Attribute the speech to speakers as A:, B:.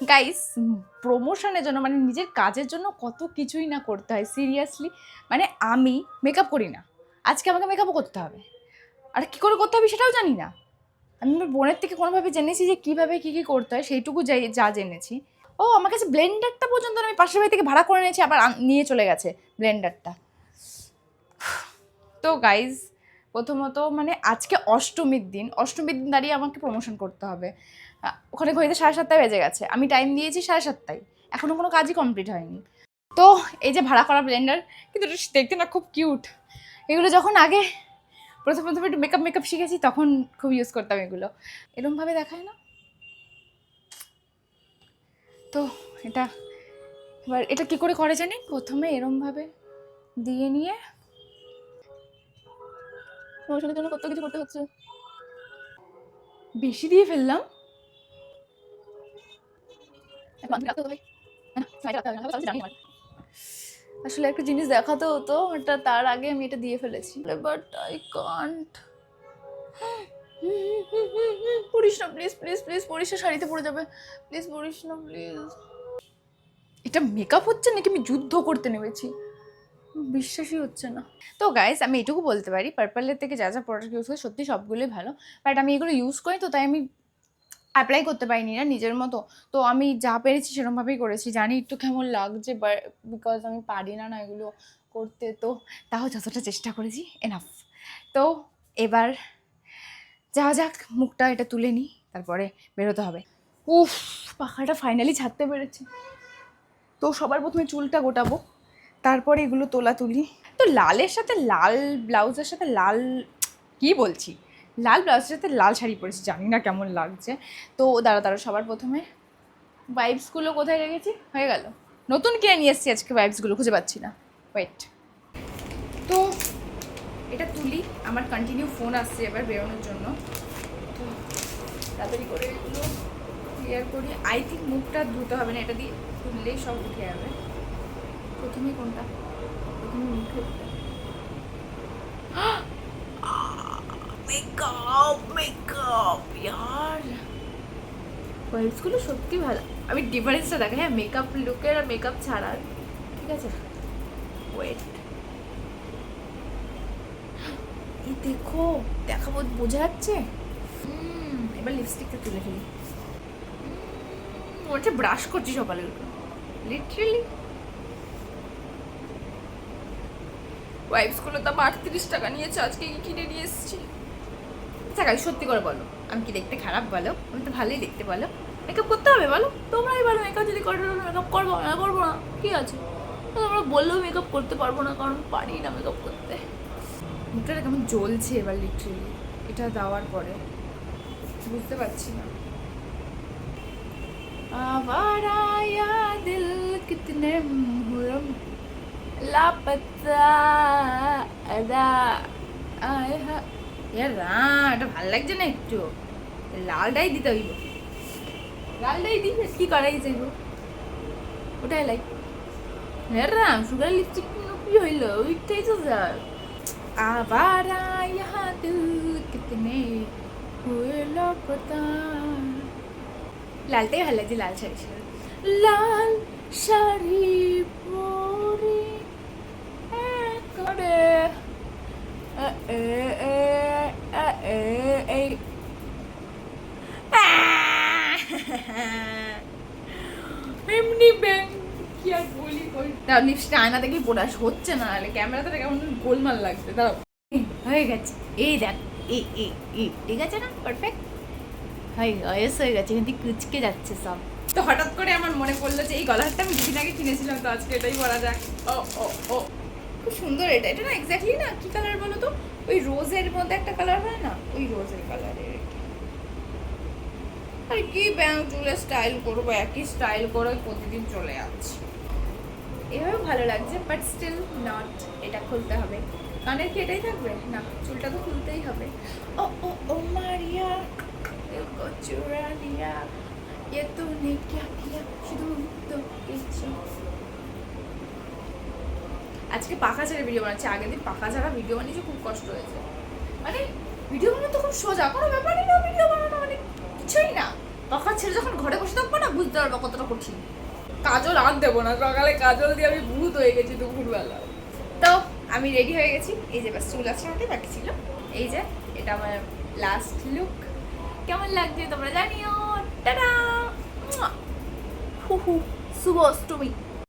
A: Guys প্রমোশনের জন্য মানে নিজের কাজের জন্য কত কিছুই না করতে হয় সিরিয়াসলি মানে আমি মেকআপ করি না। আজকে আমাকে মেকআপও করতে হবে। আর কী করে করতে হবে সেটাও জানি না। আমি আমার বোনের থেকে কোনোভাবে জেনেছি যে কীভাবে কী কী করতে হয়, সেইটুকু যাই, যা জেনেছি। ও, আমার কাছে ব্লেন্ডারটা পর্যন্ত আমি পাশের বাড়ি থেকে ভাড়া করে নিয়েছি, আবার নিয়ে চলে গেছে ব্লেন্ডারটা। তো গাইজ প্রথমত মানে আজকে অষ্টমীর দিন অষ্টমীর দিন দাঁড়িয়ে আমাকে প্রমোশন করতে হবে। ওখানে ঘড়িতে সাড়ে সাতটায় বেজে গেছে। আমি টাইম দিয়েছি সাড়ে সাতটায়। এখনও কোনো কাজই কমপ্লিট হয়নি। তো এই যে ভাড়া করা ব্লেন্ডার কিন্তু দেখতে না খুব কিউট এগুলো যখন আগে প্রথম প্রথম একটু মেকআপ মেকআপ শিখেছি, তখন খুব ইউজ করতাম এগুলো। এরমভাবে দেখায় না? তো এটা এবার এটা কি করে করে জানি প্রথমে এরমভাবে দিয়ে নিয়ে প্রমোশনের জন্য কত কিছু করতে হচ্ছে। বেশি দিয়ে ফেললাম? আসলে একটা জিনিস দেখাতে হতো এটা তার আগে আমি এটা দিয়ে ফেলেছি। বাট আই কান্ট পড়িস না প্লিজ প্লিজ প্লিজ পড়িস না শাড়িতে পড়ে যাবে। প্লিজ পড়িস না প্লিজ এটা মেকআপ হচ্ছে নাকি আমি যুদ্ধ করতে নেমেছি? বিশ্বাসই হচ্ছে না। তো গাইজ আমি এটুকু বলতে পারি পার্পলের থেকে যা যা প্রোডাক্ট ইউজ করি সত্যি সবগুলোই ভালো। বাট আমি এগুলো ইউজ করি তো, তাই আমি অ্যাপ্লাই করতে পারিনি না নিজের মতো। তো আমি যা পেরেছি সেরকমভাবেই করেছি। জানি একটু কেমন লাগছে বিকজ আমি পারি না না এগুলো করতে, তো তাও যতটা চেষ্টা করেছি এনাফ তো এবার যাওয়া যাক, মুখটা এটা তুলে নিই, তারপরে বেরোতে হবে। উফ, পাখাটা ফাইনালি ছাড়তে পেরেছি। তো সবার প্রথমে চুলটা গোটাবো। তারপরে এগুলো তোলা তুলি। তো লালের সাথে লাল ব্লাউজের সাথে লাল, কি বলছি? লাল ব্লাউজের সাথে লাল শাড়ি পরেছি, জানি না কেমন লাগছে। তো দাঁড়া দাঁড়া সবার প্রথমে ভাইবসগুলো কোথায় রেখেছি? হয়ে গেল। নতুন কিনে নিয়ে এসেছি আজকে ভাইবসগুলো খুঁজে পাচ্ছি না। ওয়েট তো এটা তুলি, আমার কন্টিনিউ ফোন আসছে এবার বেরোনোর জন্য। তো তাড়াতাড়ি করে এগুলো ক্লিয়ার করি। আই থিঙ্ক মুখটা ধুতে হবে না, এটা দিয়ে তুললেই সব উঠে যাবে। প্রথমে কোনটা? প্রথমে মুখে মেকআপ মেকআপ ইয়ার ওয়েবসগুলো সত্যি ভালো। আমি ডিফারেন্সটা দেখাই হ্যাঁ মেকআপ লুকের আর মেকআপ ছাড়ার ঠিক আছে? ওয়েট এই দেখো দেখাবো বোঝা যাচ্ছে? হুম, এবার লিপস্টিকটা তুলে ফেলি। হচ্ছে ব্রাশ করছি সকালে লিটারেলি ওয়াইপসগুলো দাম আটত্রিশ টাকা নিয়েছে, আজকে কি কিনে নিয়ে এসেছি? দেখাই সত্যি করে বলো। আমি কি দেখতে খারাপ বলো? আমি তো ভালোই দেখতে বলো। মেকআপ করতে হবে বলো? তোমরাই বলো মেকআপ যদি করো মেকআপ করব না করব না। কী আছে। তোমরা বললেও মেকআপ করতে পারব না, কারণ পারি না মেকআপ করতে। মুখটা কেমন জ্বলছে এবার লিটারেলি এটা দেওয়ার পরে। বুঝতে পারছি না। আবার আয়া দিল, কিতনে মুহরম লাপতা আদা আয় হা এ রা এটা ভালো লাগছে না একটু লালটাই দিতে হইব লালটাই দিবে কি করাই যাইব ওটাই লাই হ্যাঁ রাম সুগার লিপস্টিক কি হইল ওইটাই তো যার আবারা ইহা দিল কিতনে হুয়ে লাপতা লালটাই ভালো লাগছে লাল শাড়ি লাল শাড়ি পরে করে এ, এ, এ, এ, এ, এই এমনি ব্যাং কি আর বলি কই দাও লিপস্টিক আয়না দেখেই পড়াস হচ্ছে না নাহলে ক্যামেরাতে কেমন গোলমাল লাগছে দাও হয়ে গেছে। এই দেখ এই এই এই ঠিক আছে না? পারফেক্ট হাই বয়স হয়ে গেছে কিন্তু কুচকে যাচ্ছে সব। তো হঠাৎ করে আমার মনে পড়ল যে এই গলারটা আমি দুদিন আগে কিনেছিলাম তো আজকে এটাই পরা যাক। ও ও ও। খুব সুন্দর এটা এটা না এক্স্যাক্টলি না কি কালার বলো তো? ওই রোজের মধ্যে একটা কালার হয় না? ওই রোজের কালারের আর কি ব্যাং চুলে স্টাইল করবো একই স্টাইল করে প্রতিদিন চলে যাচ্ছে এভাবে ভালো লাগছে বাট স্টিল নট এটা খুলতে হবে কানের কি এটাই থাকবে না চুলটা তো খুলতেই হবে ও ও ও মারিয়া दिल को चुरा लिया ये तूने क्या किया শুধু তো কিছু আজকে পাখা ছাড়া ভিডিও বানাচ্ছি আগের দিন পাখা ছাড়া ভিডিও বানিয়েছি খুব কষ্ট হয়েছে মানে ভিডিও বানানো তো খুব সোজা কোনো ব্যাপারই না ভিডিও কিছুই না। পাখা ছেড়ে যখন ঘরে বসে থাকব না বুঝতে পারব কতটা কঠিন। কাজল আর দেবো না সকালে কাজল দিয়ে আমি ভূত হয়ে গেছি দুপুরবেলা। তো আমি রেডি হয়ে গেছি। এই যে বাস চুল হাতে বাকি ছিল। এই যে এটা আমার লাস্ট লুক কেমন লাগছে তোমরা জানিও। টাটা! হু হু শুভ অষ্টমী।